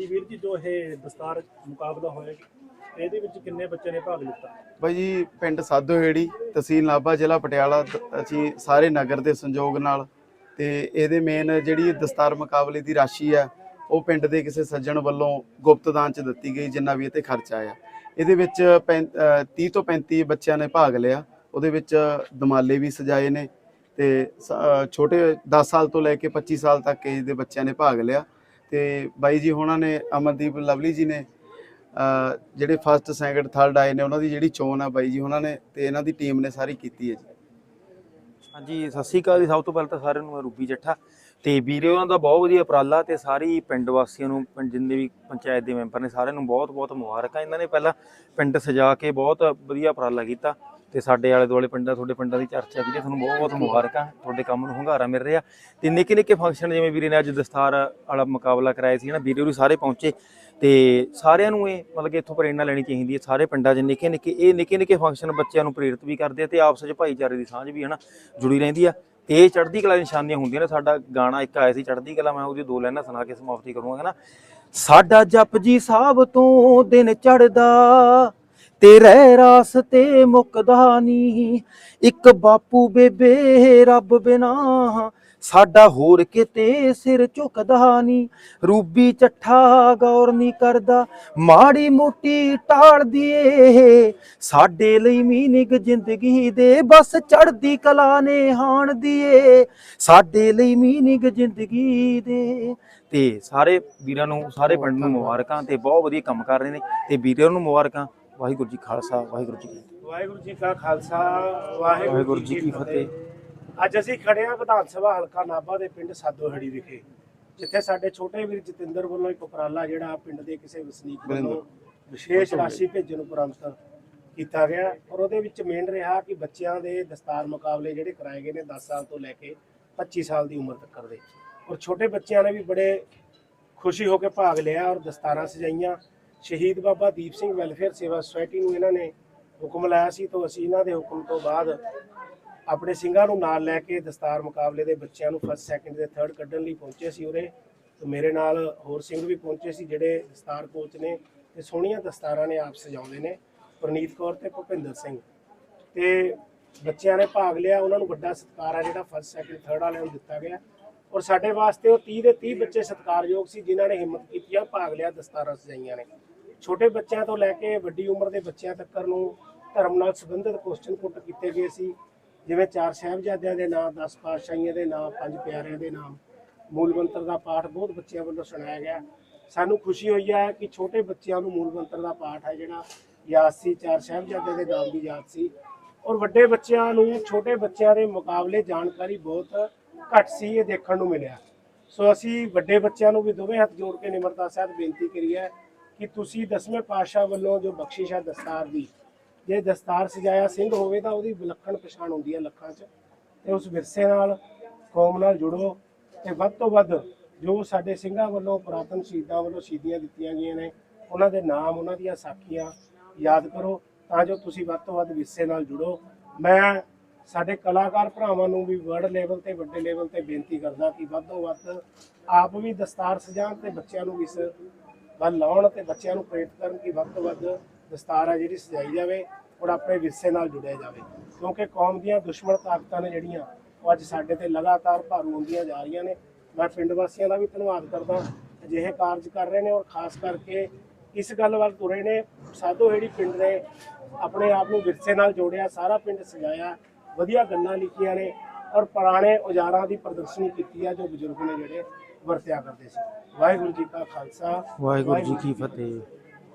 ਹਾਂਜੀ ਵੀਰ ਜੀ ਜੋ ਇਹ ਦਸਤਾਰ ਮੁਕਾਬਲਾ ਹੋਇਆ ਇਹਦੇ ਵਿੱਚ ਕਿੰਨੇ ਬੱਚੇ ਨੇ ਭਾਗ ਲਿੱਤਾ? ਬਾਈ ਜੀ ਪਿੰਡ ਸਾਧੋਹੇੜੀ ਤਹਿਸੀਲ ਨਾਭਾ ਜ਼ਿਲ੍ਹਾ ਪਟਿਆਲਾ ਤ- ਅਸੀਂ ਸਾਰੇ ਨਗਰ ਦੇ ਸੰਯੋਗ ਨਾਲ ਤੇ ਇਹਦੇ ਮੇਨ ਜਿਹੜੀ ਦਸਤਾਰ ਮੁਕਾਬਲੇ ਦੀ ਰਾਸ਼ੀ ਆ ਉਹ ਪਿੰਡ ਦੇ ਕਿਸੇ ਸੱਜਣ ਵੱਲੋਂ ਗੁਪਤ ਚ ਦਿੱਤੀ ਗਈ ਜਿੰਨਾ ਵੀ ਇਹ ਖਰਚਾ ਆਇਆ। ਇਹਦੇ ਵਿੱਚ ਪੈਂ- ਅ, 30 ਤੋਂ 35 ਬੱਚਿਆਂ ਨੇ ਭਾਗ ਲਿਆ ਉਹਦੇ ਵਿੱਚ ਦਮਾਲੇ ਵੀ ਸਜਾਏ ਨੇ ਤੇ ਸ- ਅ, ਛੋਟੇ 10 ਸਾਲ ਤੋਂ ਲੈ ਕੇ 25 ਸਾਲ ਤੱਕ ਏਜ ਦੇ ਬੱਚਿਆਂ ਨੇ ਭਾਗ ਲਿਆ। ਤੇ ਬਾਈ ਜੀ ਹੋਣਾ ਨੇ, ਅਮਨਦੀਪ ਲਵਲੀ ਜੀ ਨੇ ਜਿਹੜੇ ਫਸਟ ਸੈਕੰਡ ਥਰਡ ਆਏ ਨੇ, ਉਹਨਾਂ ਦੀ ਜਿਹੜੀ ਚੋਣ ਆ ਬਾਈ ਜੀ ਉਹਨਾਂ ਨੇ ਤੇ ਇਹਨਾਂ ਦੀ ਟੀਮ ਨੇ ਸਾਰੀ ਕੀਤੀ ਹੈ ਜੀ। ਹਾਂਜੀ, ਸਤਿ ਸ਼੍ਰੀ ਅਕਾਲ ਜੀ। ਸਭ ਤੋਂ ਪਹਿਲਾਂ ਤਾਂ ਸਾਰਿਆਂ ਨੂੰ ਮੈਂ ਰੂਬੀ ਜੱਠਾ। ਤੇ ਵੀਰੇ, ਉਹਨਾਂ ਦਾ ਬਹੁਤ ਵਧੀਆ ਉਪਰਾਲਾ ਤੇ ਸਾਰੀ ਪਿੰਡ ਵਾਸੀਆਂ ਨੂੰ, ਪਿੰਡ ਜਿੰਨੇ ਵੀ ਪੰਚਾਇਤ ਦੇ ਮੈਂਬਰ ਨੇ, ਸਾਰਿਆਂ ਨੂੰ ਬਹੁਤ ਬਹੁਤ ਮੁਬਾਰਕਾਂ। ਇਹਨਾਂ ਨੇ ਪਹਿਲਾਂ ਪਿੰਡ ਸਜਾ ਕੇ ਬਹੁਤ ਵਧੀਆ ਉਪਰਾਲਾ ਕੀਤਾ। ਤੇ ਸਾਡੇ ਆਲੇ ਦੁਆਲੇ ਪਿੰਡਾਂ, ਤੁਹਾਡੇ ਪਿੰਡਾਂ ਦੀ ਚਰਚਾ ਵੀਰੇ ਤੁਹਾਨੂੰ ਬਹੁਤ ਬਹੁਤ ਮੁਬਾਰਕਾਂ, ਤੁਹਾਡੇ ਕੰਮ ਨੂੰ ਹੁੰਗਾਰਾ ਮਿਲ ਰਿਹਾ। ਤੇ ਨਿੱਕੇ ਨਿੱਕੇ ਫੰਕਸ਼ਨ ਜਿਵੇਂ ਵੀਰੇ ਨੇ ਅੱਜ ਦਸਤਾਰ ਵਾਲਾ ਮੁਕਾਬਲਾ ਕਰਾਇਆ ਸੀ ਨਾ ਵੀਰੇ ਹੋਰੀ ਸਾਰੇ ਪਹੁੰਚੇ ਤੇ ਸਾਰਿਆਂ ਨੂੰ ਇਹ ਮਤਲਬ ਕਿ ਇੱਥੋਂ ਪ੍ਰੇਰਣਾ ਲੈਣੀ ਚਾਹੀਦੀ ਹੈ, ਸਾਰੇ ਪਿੰਡਾਂ 'ਚ ਨਿੱਕੇ ਨਿੱਕੇ ਇਹ ਨਿੱਕੇ ਨਿੱਕੇ ਫੰਕਸ਼ਨ ਬੱਚਿਆਂ ਨੂੰ ਪ੍ਰੇਰਿਤ ਵੀ ਕਰਦੇ ਆ ਤੇ ਆਪਸ 'ਚ ਭਾਈਚਾਰੇ ਦੀ ਸਾਂਝ ਵੀ ਹੈ ਨਾ ਜੁੜੀ ਰਹਿੰਦੀ ਆ। ਤੇ ਇਹ ਚੜ੍ਹਦੀ ਕਲਾ ਨਿਸ਼ਾਨੀਆਂ ਹੁੰਦੀਆਂ ਨੇ, ਸਾਡਾ ਗਾਣਾ ਇੱਕ ਆਇਆ ਸੀ ਚੜ੍ਹਦੀ ਕਲਾ, ਮੈਂ ਉਹਦੀ ਦੋ ਲਾਈਨਾਂ ਸੁਣਾ ਕੇ ਸਮਾਪਤੀ ਕਰੂੰਗਾ ਨਾ ਸਾਡਾ ਜਪ ਜੀ ਸਾਹਿਬ ਤੋਂ ਦਿਨ ਚੜਦਾ ਤੇ ਰਹਿ ਰਾਸ ਤੇ ਮੁੱਕਦਾ ਨੀ। ਇੱਕ ਬਾਪੂ ਬੇਬੇ ਰੱਬ ਬਿਨਾ। ਸਾਡਾ ਹੋਰ ਕਿਤੇ ਸਿਰ ਝੁਕਦਾ ਨੀ। ਰੂਬੀ ਚੱਠਾ ਗੌਰ ਨਹੀਂ ਕਰਦਾ ਮਾੜੀ ਮੋਟੀ ਟਾਲਦੀ ਏ ਸਾਡੇ ਲਈ ਮੀਨਿੰਗ ਜ਼ਿੰਦਗੀ ਦੇ ਬਸ ਚੜਦੀ ਕਲਾ ਨੇ ਹਾਣ ਦੀਏ। ਸਾਡੇ ਲਈ ਮੀਨਿੰਗ ਜ਼ਿੰਦਗੀ ਦੇ। ਤੇ ਸਾਰੇ ਵੀਰਾਂ ਨੂੰ ਸਾਰੇ ਪਿੰਡ ਨੂੰ ਮੁਬਾਰਕਾਂ ਤੇ ਬਹੁਤ ਵਧੀਆ ਕੰਮ ਕਰ ਰਹੇ ਨੇ। ਤੇ ਵੀਰਾਂ ਨੂੰ ਮੁਬਾਰਕਾਂ। ਵਾਹਿਗੁਰੂ ਜੀ ਖਾਲਸਾ ਵਾਹਿਗੁਰੂ ਜੀ ਕੀ ਫਤਿਹ। ਵਾਹਿਗੁਰੂ ਜੀ ਕਾ ਖਾਲਸਾ ਵਾਹਿਗੁਰੂ ਜੀ ਕੀ ਫਤਿਹ। ਅੱਜ ਅਸੀਂ ਖੜੇ ਹਾਂ ਵਿਧਾਨ ਸਭਾ ਹਲਕਾ ਨਾਭਾ ਦੇ ਪਿੰਡ ਸਾਦੋਹੜੀ ਵਿਖੇ ਜਿੱਥੇ ਸਾਡੇ ਛੋਟੇ ਵੀਰ ਜਤਿੰਦਰ ਵੱਲੋਂ ਇੱਕ ਉਪਰਾਲਾ ਜਿਹੜਾ ਪਿੰਡ ਦੇ ਕਿਸੇ ਵਸਨੀਕ ਵੱਲੋਂ ਵਿਸ਼ੇਸ਼ ਰਾਸ਼ੀ ਭੇਜਣ ਉਪਰੰਤ ਕੀਤਾ ਗਿਆ ਔਰ ਉਹਦੇ ਵਿੱਚ ਮੇਨ ਰਿਹਾ ਕਿ ਬੱਚਿਆਂ ਦੇ ਦਸਤਾਰ ਮੁਕਾਬਲੇ ਜਿਹੜੇ ਕਰਾਏ ਗਏ ਨੇ 10 ਸਾਲ ਤੋਂ ਲੈ ਕੇ 25 ਸਾਲ ਦੀ ਉਮਰ ਤੱਕ ਦੇ। ਔਰ ਛੋਟੇ ਬੱਚਿਆਂ ਨੇ ਵੀ ਬੜੇ ਖੁਸ਼ੀ ਹੋ ਕੇ ਭਾਗ ਲਿਆ ਔਰ ਦਸਤਾਰਾਂ ਸਜਾਈਆਂ। ਸ਼ਹੀਦ ਬਾਬਾ ਦੀਪ ਸਿੰਘ ਵੈਲਫੇਅਰ ਸੇਵਾ ਸੁਸਾਇਟੀ ਨੂੰ ਇਹਨਾਂ ਨੇ ਹੁਕਮ ਲਾਇਆ ਸੀ ਤੋਂ ਅਸੀਂ ਇਹਨਾਂ ਦੇ ਹੁਕਮ ਤੋਂ ਬਾਅਦ ਆਪਣੇ ਸਿੰਘਾਂ ਨੂੰ ਨਾਲ ਲੈ ਕੇ ਦਸਤਾਰ ਮੁਕਾਬਲੇ ਦੇ ਬੱਚਿਆਂ ਨੂੰ ਫਸਟ ਸੈਕਿੰਡ ਤੇ ਥਰਡ ਕੱਢਣ ਲਈ ਪਹੁੰਚੇ ਸੀ ਉਰੇ। ਤੇ ਮੇਰੇ ਨਾਲ ਹੋਰ ਸਿੰਘ ਵੀ ਪਹੁੰਚੇ ਸੀ ਜਿਹੜੇ ਦਸਤਾਰ ਕੋਚ ਨੇ ਤੇ ਸੋਹਣੀਆਂ ਦਸਤਾਰਾਂ ਨੇ ਆਪ ਸਜਾਉਂਦੇ ਨੇ। ਪ੍ਰਨੀਤ ਕੌਰ ਤੇ ਭੁਪਿੰਦਰ ਸਿੰਘ। ਤੇ ਬੱਚਿਆਂ ਨੇ ਭਾਗ ਲਿਆ, ਉਹਨਾਂ ਨੂੰ ਵੱਡਾ ਸਤਿਕਾਰ ਆ ਜਿਹੜਾ ਫਸਟ ਸੈਕਿੰਡ ਥਰਡ ਵਾਲਿਆਂ ਨੂੰ ਦਿੱਤਾ ਗਿਆ। ਔਰ ਸਾਡੇ ਵਾਸਤੇ ਉਹ 30 ਦੇ 30 ਬੱਚੇ ਸਤਿਕਾਰਯੋਗ ਸੀ, ਜਿਨ੍ਹਾਂ ਨੇ ਹਿੰਮਤ ਕੀਤੀ ਆ, ਭਾਗ ਲਿਆ ਦਸਤਾਰਾਂ ਸਜਾਈਆਂ ਨੇ। ਛੋਟੇ ਬੱਚਿਆਂ ਤੋਂ ਲੈ ਕੇ ਵੱਡੀ ਉਮਰ ਦੇ ਬੱਚਿਆਂ ਤੱਕ ਨੂੰ ਧਰਮ ਨਾਲ ਸੰਬੰਧਿਤ ਕੁਐਸਚਨ ਪੁੱਟ ਕੀਤੇ ਗਏ ਸੀ। ਜਿਵੇਂ ਚਾਰ ਸਾਹਿਬਜ਼ਾਦਿਆਂ ਦੇ ਨਾਮ 10 ਪਾਤਸ਼ਾਹੀਆਂ ਦੇ ਨਾਮ ਪੰਜ ਪਿਆਰਿਆਂ ਦੇ ਨਾਮ ਮੂਲ ਮੰਤਰ ਦਾ ਪਾਠ ਬਹੁਤ ਬੱਚਿਆਂ ਵੱਲੋਂ ਸੁਣਾਇਆ ਗਿਆ। ਸਾਨੂੰ ਖੁਸ਼ੀ ਹੋਈ ਹੈ ਕਿ ਛੋਟੇ ਬੱਚਿਆਂ ਨੂੰ ਮੂਲ ਮੰਤਰ ਦਾ ਪਾਠ ਹੈ ਜਿਹੜਾ, ਯਾਦ ਸੀ, ਚਾਰ ਸਾਹਿਬਜ਼ਾਦਿਆਂ ਦੇ ਨਾਮ ਦੀ ਯਾਦ ਸੀ। ਔਰ ਵੱਡੇ ਬੱਚਿਆਂ ਨੂੰ, ਛੋਟੇ ਬੱਚਿਆਂ ਦੇ ਮੁਕਾਬਲੇ ਜਾਣਕਾਰੀ ਬਹੁਤ ਘੱਟ ਸੀ, ਇਹ ਦੇਖਣ ਨੂੰ ਮਿਲਿਆ। ਸੋ ਅਸੀਂ ਵੱਡੇ ਬੱਚਿਆਂ ਨੂੰ ਵੀ ਦੋਵੇਂ ਹੱਥ ਜੋੜ ਕੇ ਨਿਮਰਤਾ ਸਾਹਿਬ ਬੇਨਤੀ ਕਰੀ ਹੈ ਕਿ ਤੁਸੀਂ ਦਸਵੇਂ ਪਾਤਸ਼ਾਹ ਵੱਲੋਂ ਜੋ ਬਖਸ਼ਿਸ਼ ਹੈ ਦਸਤਾਰ ਦੀ, ਜੇ ਦਸਤਾਰ ਸਜਾਇਆ ਸਿੰਘ ਹੋਵੇ ਤਾਂ ਉਹਦੀ ਵਿਲੱਖਣ ਪਛਾਣ ਹੁੰਦੀ ਹੈ ਲੱਖਾਂ 'ਚ। ਤੇ ਉਸ ਵਿਰਸੇ ਨਾਲ, ਕੌਮ ਨਾਲ ਜੁੜੋ ਤੇ ਵੱਧ ਤੋਂ ਵੱਧ ਜੋ ਸਾਡੇ ਸਿੰਘਾਂ ਵੱਲੋਂ ਪੁਰਾਤਨ ਸ਼ਹੀਦਾਂ ਵੱਲੋਂ ਸ਼ਹੀਦੀਆਂ ਦਿੱਤੀਆਂ ਗਈਆਂ ਨੇ, ਉਹਨਾਂ ਦੇ ਨਾਮ, ਉਹਨਾਂ ਦੀਆਂ ਸਾਖੀਆਂ ਯਾਦ ਕਰੋ ਤਾਂ ਜੋ ਤੁਸੀਂ ਵੱਧ ਤੋਂ ਵੱਧ ਵਿਰਸੇ ਨਾਲ ਜੁੜੋ। ਮੈਂ ਸਾਡੇ ਕਲਾਕਾਰ ਭਰਾਵਾਂ ਨੂੰ ਵੀ ਵਰਲਡ ਲੈਵਲ ਤੇ ਵੱਡੇ ਲੈਵਲ ਤੇ ਬੇਨਤੀ ਕਰਦਾ ਕਿ ਵੱਧ ਤੋਂ ਵੱਧ ਆਪ ਵੀ ਦਸਤਾਰ ਸਜਾਉਣ ਤੇ ਬੱਚਿਆਂ ਨੂੰ ਵੀ ਇਸ ਵੱਲ ਲਾਉਣ ਤੇ ਬੱਚਿਆਂ ਨੂੰ ਪ੍ਰੇਰਿਤ ਕਰਨ ਕਿ ਵੱਧ ਤੋਂ ਵੱਧ ਦਸਤਾਰ ਹੈ ਜਿਹੜੀ ਸਜਾਈ ਜਾਵੇ ਔਰ ਆਪਣੇ ਵਿਰਸੇ ਨਾਲ ਜੁੜਿਆ ਜਾਵੇ। ਕਿਉਂਕਿ ਕੌਮ ਦੀਆਂ ਦੁਸ਼ਮਣ ਤਾਕਤਾਂ ਨੇ ਜਿਹੜੀਆਂ ਉਹ ਅੱਜ ਸਾਡੇ ਤੇ ਲਗਾਤਾਰ ਭਾਰੂ ਹੁੰਦੀਆਂ ਜਾ ਰਹੀਆਂ ਨੇ। ਮੈਂ ਪਿੰਡ ਵਾਸੀਆਂ ਦਾ ਵੀ ਧੰਨਵਾਦ ਕਰਦਾ। ਅਜਿਹੇ ਕਾਰਜ ਕਰ ਰਹੇ ਨੇ ਔਰ ਖਾਸ ਕਰਕੇ ਇਸ ਗੱਲ ਵੱਲ ਤੁਰੇ ਨੇ। ਸਾਧੋ ਜਿਹੜੀ ਪਿੰਡ ਨੇ ਆਪਣੇ ਆਪ ਨੂੰ ਵਿਰਸੇ ਨਾਲ ਜੋੜਿਆ, ਸਾਰਾ ਪਿੰਡ ਸਜਾਇਆ। ਵਧੀਆ ਗੱਲਾਂ ਲਿਖੀਆਂ ਨੇ ਔਰ ਪੁਰਾਣੇ ਔਜ਼ਾਰਾਂ ਦੀ ਪ੍ਰਦਰਸ਼ਨੀ ਕੀਤੀ ਆ ਜੋ ਬਜ਼ੁਰਗ ਨੇ ਜਿਹੜੇ ਵਰਤਿਆ ਕਰਦੇ ਸੀ। ਵਾਹਿਗੁਰੂ ਜੀ ਕਾ ਖਾਲਸਾ ਵਾਹਿਗੁਰੂ ਜੀ ਕੀ ਫਤਿਹ।